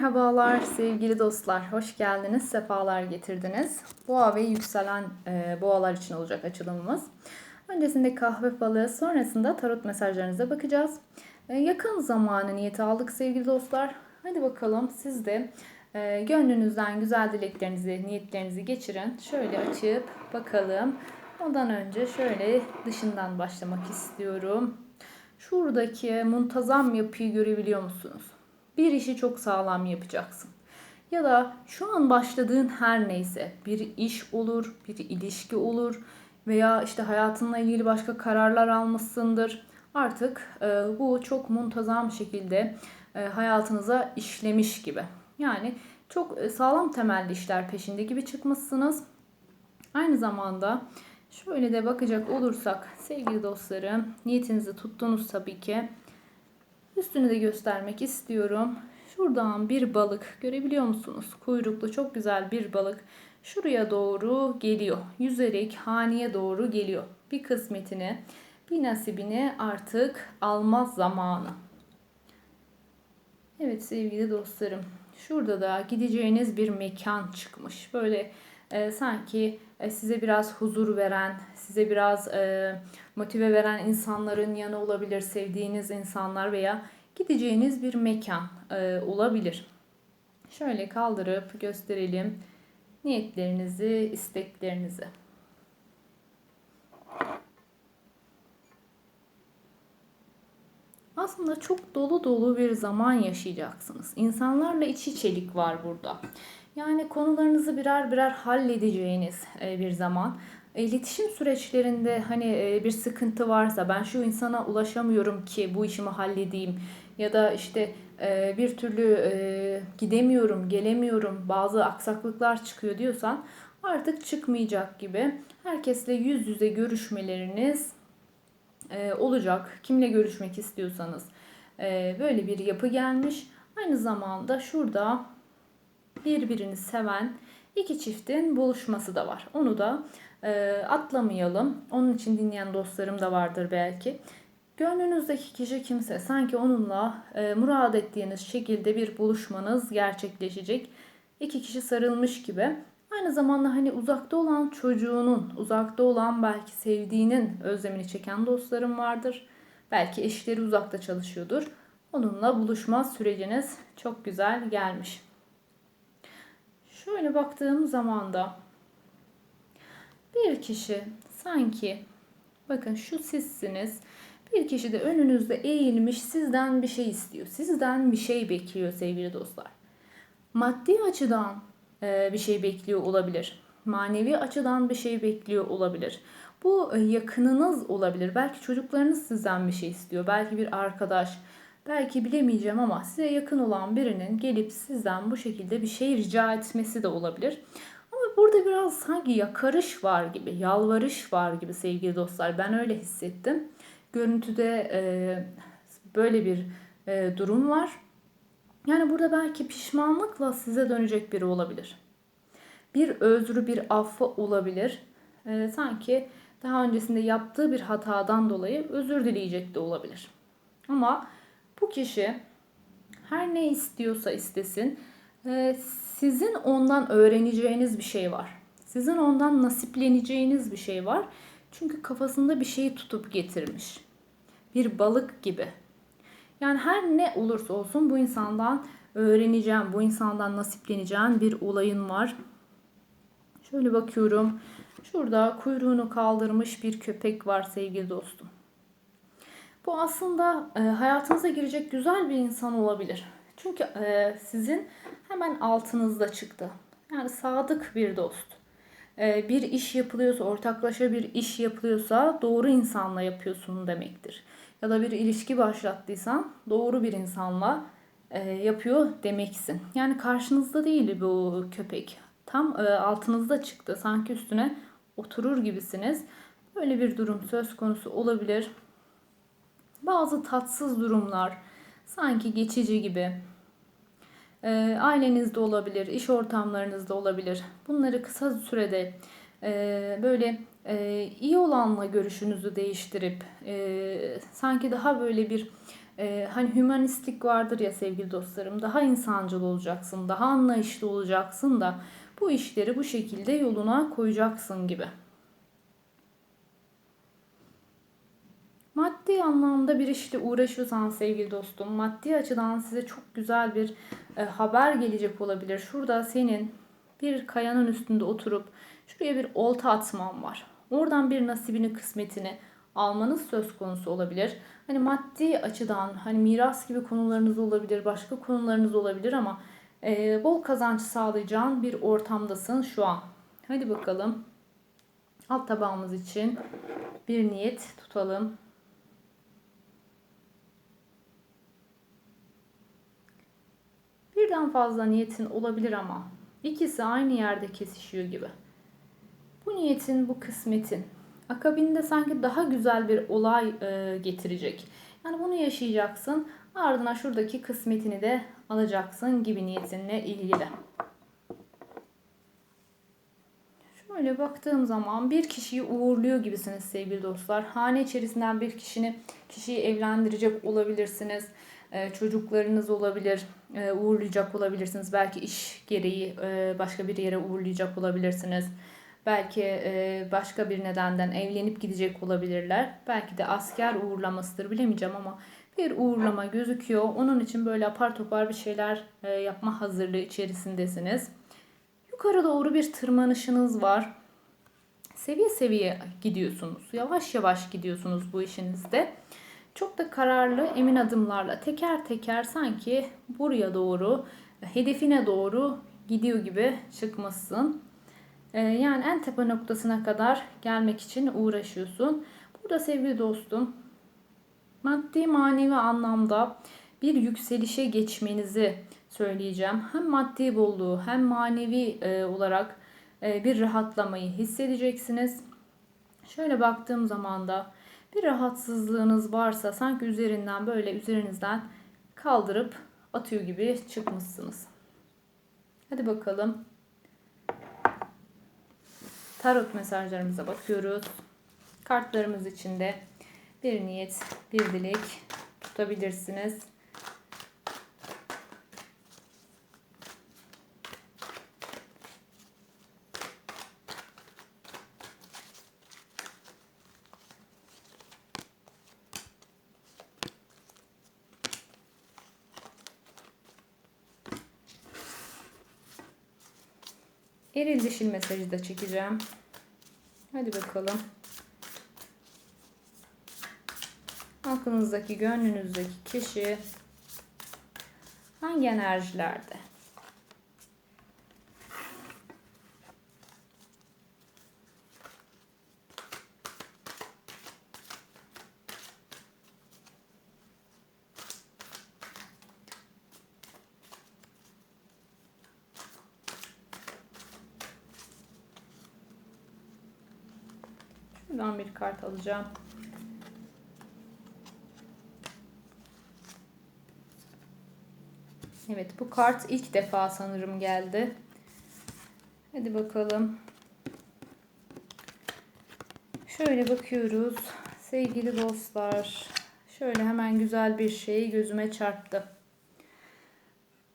Merhabalar sevgili dostlar, hoş geldiniz, sefalar getirdiniz. Boğa ve yükselen e, boğalar için olacak açılımımız. Öncesinde kahve falı, sonrasında tarot mesajlarınıza bakacağız. E, yakın zamanı niyeti aldık sevgili dostlar. Hadi bakalım siz de e, gönlünüzden güzel dileklerinizi, niyetlerinizi geçirin. Şöyle açıp bakalım. Ondan önce şöyle dışından başlamak istiyorum. Şuradaki muntazam yapıyı görebiliyor musunuz? Bir işi çok sağlam yapacaksın. Ya da şu an başladığın her neyse bir iş olur, bir ilişki olur veya işte hayatınla ilgili başka kararlar almışsındır. Artık e, bu çok muntazam şekilde e, hayatınıza işlemiş gibi. Yani çok e, sağlam temelli işler peşinde gibi çıkmışsınız. Aynı zamanda şöyle de bakacak olursak sevgili dostlarım niyetinizi tuttunuz tabii ki. Üstünü de göstermek istiyorum. Şuradan bir balık görebiliyor musunuz? Kuyruklu çok güzel bir balık şuraya doğru geliyor. Yüzerek haneye doğru geliyor. Bir kısmetini, bir nasibini artık almaz zamanı. Evet sevgili dostlarım. Şurada da gideceğiniz bir mekan çıkmış. Böyle e, sanki e, size biraz huzur veren, size biraz e, motive veren insanların yanı olabilir, sevdiğiniz insanlar veya gideceğiniz bir mekan e, olabilir. Şöyle kaldırıp gösterelim niyetlerinizi, isteklerinizi. Aslında çok dolu dolu bir zaman yaşayacaksınız. İnsanlarla iç içelik var burada. Yani konularınızı birer birer halledeceğiniz e, bir zaman. İletişim süreçlerinde hani e, bir sıkıntı varsa ben şu insana ulaşamıyorum ki bu işimi halledeyim ya da işte e, bir türlü gidemiyorum, gelemiyorum, bazı aksaklıklar çıkıyor diyorsan artık çıkmayacak gibi. Herkesle yüz yüze görüşmeleriniz olacak. Kimle görüşmek istiyorsanız böyle bir yapı gelmiş. Aynı zamanda şurada birbirini seven iki çiftin buluşması da var. Onu da e, atlamayalım. Onun için dinleyen dostlarım da vardır belki. Gönlünüzdeki kişi kimse sanki onunla e, murad ettiğiniz şekilde bir buluşmanız gerçekleşecek. İki kişi sarılmış gibi. Aynı zamanda hani uzakta olan çocuğunun, uzakta olan belki sevdiğinin özlemini çeken dostlarım vardır. Belki eşleri uzakta çalışıyordur. Onunla buluşma süreciniz çok güzel gelmiş. Şöyle baktığım zaman da bir kişi sanki bakın şu sizsiniz. Bir kişi de önünüzde eğilmiş sizden bir şey istiyor. Sizden bir şey bekliyor sevgili dostlar. Maddi açıdan e, bir şey bekliyor olabilir. Manevi açıdan bir şey bekliyor olabilir. Bu e, yakınınız olabilir. Belki çocuklarınız sizden bir şey istiyor. Belki bir arkadaş, belki bilemeyeceğim ama size yakın olan birinin gelip sizden bu şekilde bir şey rica etmesi de olabilir. Burada biraz sanki yakarış var gibi, yalvarış var gibi sevgili dostlar. Ben öyle hissettim. Görüntüde e, böyle bir e, durum var. Yani burada belki pişmanlıkla size dönecek biri olabilir. Bir özrü, bir affı olabilir. E, sanki daha öncesinde yaptığı bir hatadan dolayı özür dileyecek de olabilir. Ama bu kişi her ne istiyorsa istesin sizin ondan öğreneceğiniz bir şey var. Sizin ondan nasipleneceğiniz bir şey var. Çünkü kafasında bir şeyi tutup getirmiş. Bir balık gibi. Yani her ne olursa olsun bu insandan öğreneceğim, bu insandan nasipleneceğim bir olayın var. Şöyle bakıyorum. Şurada kuyruğunu kaldırmış bir köpek var sevgili dostum. Bu aslında e, hayatınıza girecek güzel bir insan olabilir. Çünkü e, sizin hemen altınızda çıktı. Yani sadık bir dost. E, bir iş yapılıyorsa, ortaklaşa bir iş yapılıyorsa doğru insanla yapıyorsun demektir. Ya da bir ilişki başlattıysan doğru bir insanla e, yapıyor demeksin. Yani karşınızda değil bu köpek. Tam e, altınızda çıktı. Sanki üstüne oturur gibisiniz. Böyle bir durum söz konusu olabilir. Bazı tatsız durumlar sanki geçici gibi. E, ailenizde olabilir, iş ortamlarınızda olabilir. Bunları kısa sürede e, böyle e, iyi olanla görüşünüzü değiştirip e, sanki daha böyle bir hani hümanistlik vardır ya sevgili dostlarım. Daha insancıl olacaksın, daha anlayışlı olacaksın da bu işleri bu şekilde yoluna koyacaksın gibi. Maddi anlamda bir işle uğraşıyorsan sevgili dostum, maddi açıdan size çok güzel bir e, haber gelecek olabilir. Şurada senin bir kayanın üstünde oturup şuraya bir olta atman var. Oradan bir nasibini, kısmetini almanız söz konusu olabilir. Hani maddi açıdan hani miras gibi konularınız olabilir, başka konularınız olabilir ama e, bol kazanç sağlayacağın bir ortamdasın şu an. Hadi bakalım. Alt tabağımız için bir niyet tutalım. Birden fazla niyetin olabilir ama ikisi aynı yerde kesişiyor gibi. Bu niyetin, bu kısmetin akabinde sanki daha güzel bir olay e, getirecek. Yani bunu yaşayacaksın. Ardına şuradaki kısmetini de alacaksın gibi niyetinle ilgili. Şöyle baktığım zaman bir kişiyi uğurluyor gibisiniz sevgili dostlar. Hane içerisinden bir kişini kişiyi evlendirecek olabilirsiniz. Ee, çocuklarınız olabilir, e, uğurlayacak olabilirsiniz. Belki iş gereği e, başka bir yere uğurlayacak olabilirsiniz. Belki e, başka bir nedenden evlenip gidecek olabilirler. Belki de asker uğurlamasıdır bilemeyeceğim ama bir uğurlama gözüküyor. Onun için böyle apar topar bir şeyler yapma hazırlığı içerisindesiniz. Yukarı doğru bir tırmanışınız var. Seviye seviye gidiyorsunuz. Yavaş yavaş gidiyorsunuz bu işinizde. Çok da kararlı, emin adımlarla teker teker sanki buraya doğru, hedefine doğru gidiyor gibi çıkmışsın. Ee, yani en tepe noktasına kadar gelmek için uğraşıyorsun. Burada sevgili dostum, maddi manevi anlamda bir yükselişe geçmenizi söyleyeceğim. Hem maddi bolluğu hem manevi e, olarak e, bir rahatlamayı hissedeceksiniz. Şöyle baktığım zaman da bir rahatsızlığınız varsa sanki üzerinden böyle üzerinizden kaldırıp atıyor gibi çıkmışsınız. Hadi bakalım. Tarot mesajlarımıza bakıyoruz. Kartlarımız içinde bir niyet, bir dilek tutabilirsiniz. Eril dişil mesajı da çekeceğim. Hadi bakalım. Aklınızdaki, gönlünüzdeki kişi hangi enerjilerde? Şuradan bir kart alacağım. Evet bu kart ilk defa sanırım geldi. Hadi bakalım. Şöyle bakıyoruz. Sevgili dostlar. Şöyle hemen güzel bir şey gözüme çarptı.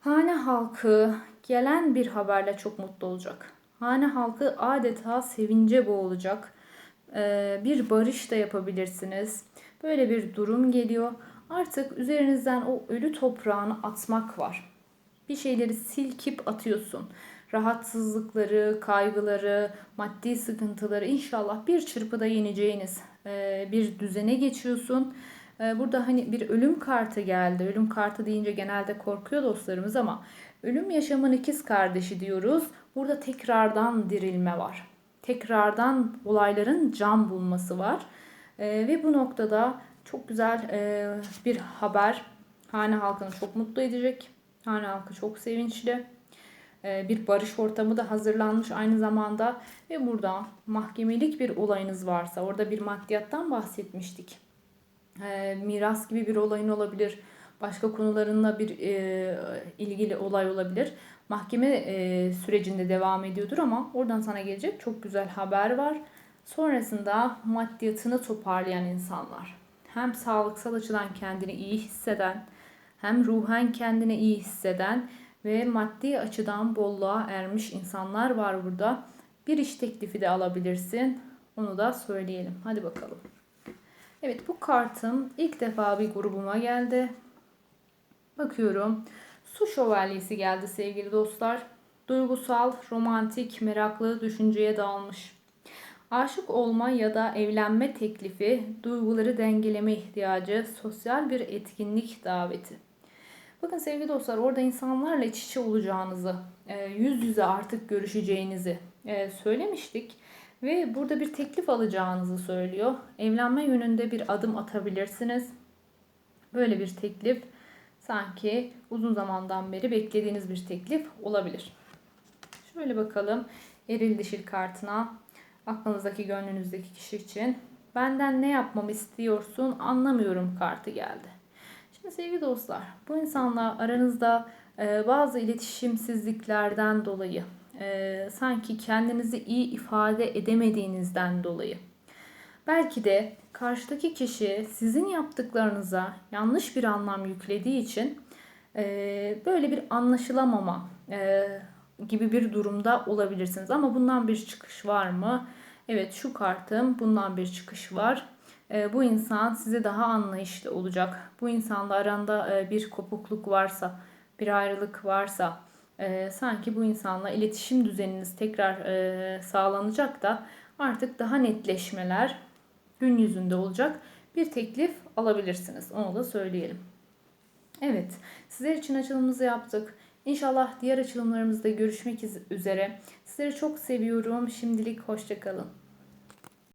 Hane halkı gelen bir haberle çok mutlu olacak. Hane halkı adeta sevince boğulacak. Ee, bir barış da yapabilirsiniz. Böyle bir durum geliyor. Artık üzerinizden o ölü toprağını atmak var. Bir şeyleri silkip atıyorsun. Rahatsızlıkları, kaygıları, maddi sıkıntıları inşallah bir çırpıda yeneceğiniz e, bir düzene geçiyorsun. E, burada hani bir ölüm kartı geldi. Ölüm kartı deyince genelde korkuyor dostlarımız ama ölüm yaşamın ikiz kardeşi diyoruz. Burada tekrardan dirilme var tekrardan olayların can bulması var. E, ve bu noktada çok güzel e, bir haber hane halkını çok mutlu edecek. Hane halkı çok sevinçli. E, bir barış ortamı da hazırlanmış aynı zamanda ve burada mahkemelik bir olayınız varsa orada bir maddiyattan bahsetmiştik. E, miras gibi bir olayın olabilir. Başka konularınla bir e, ilgili olay olabilir mahkeme e, sürecinde devam ediyordur ama oradan sana gelecek çok güzel haber var. Sonrasında maddiyatını toparlayan insanlar. hem sağlıksal açıdan kendini iyi hisseden, hem ruhen kendini iyi hisseden ve maddi açıdan bolluğa ermiş insanlar var burada. Bir iş teklifi de alabilirsin. Onu da söyleyelim. Hadi bakalım. Evet bu kartım ilk defa bir grubuma geldi. Bakıyorum. Su şövalyesi geldi sevgili dostlar. Duygusal, romantik, meraklı düşünceye dalmış. Aşık olma ya da evlenme teklifi, duyguları dengeleme ihtiyacı, sosyal bir etkinlik daveti. Bakın sevgili dostlar orada insanlarla iç içe olacağınızı, e, yüz yüze artık görüşeceğinizi e, söylemiştik. Ve burada bir teklif alacağınızı söylüyor. Evlenme yönünde bir adım atabilirsiniz. Böyle bir teklif sanki uzun zamandan beri beklediğiniz bir teklif olabilir. Şöyle bakalım eril dişil kartına aklınızdaki gönlünüzdeki kişi için benden ne yapmamı istiyorsun anlamıyorum kartı geldi. Şimdi sevgili dostlar bu insanla aranızda e, bazı iletişimsizliklerden dolayı e, sanki kendinizi iyi ifade edemediğinizden dolayı belki de karşıdaki kişi sizin yaptıklarınıza yanlış bir anlam yüklediği için e, böyle bir anlaşılamama e, gibi bir durumda olabilirsiniz. Ama bundan bir çıkış var mı? Evet şu kartım bundan bir çıkış var. E, bu insan size daha anlayışlı olacak. Bu insanla aranda e, bir kopukluk varsa, bir ayrılık varsa e, sanki bu insanla iletişim düzeniniz tekrar e, sağlanacak da artık daha netleşmeler gün yüzünde olacak bir teklif alabilirsiniz. Onu da söyleyelim. Evet, sizler için açılımımızı yaptık. İnşallah diğer açılımlarımızda görüşmek üzere. Sizleri çok seviyorum. Şimdilik hoşçakalın.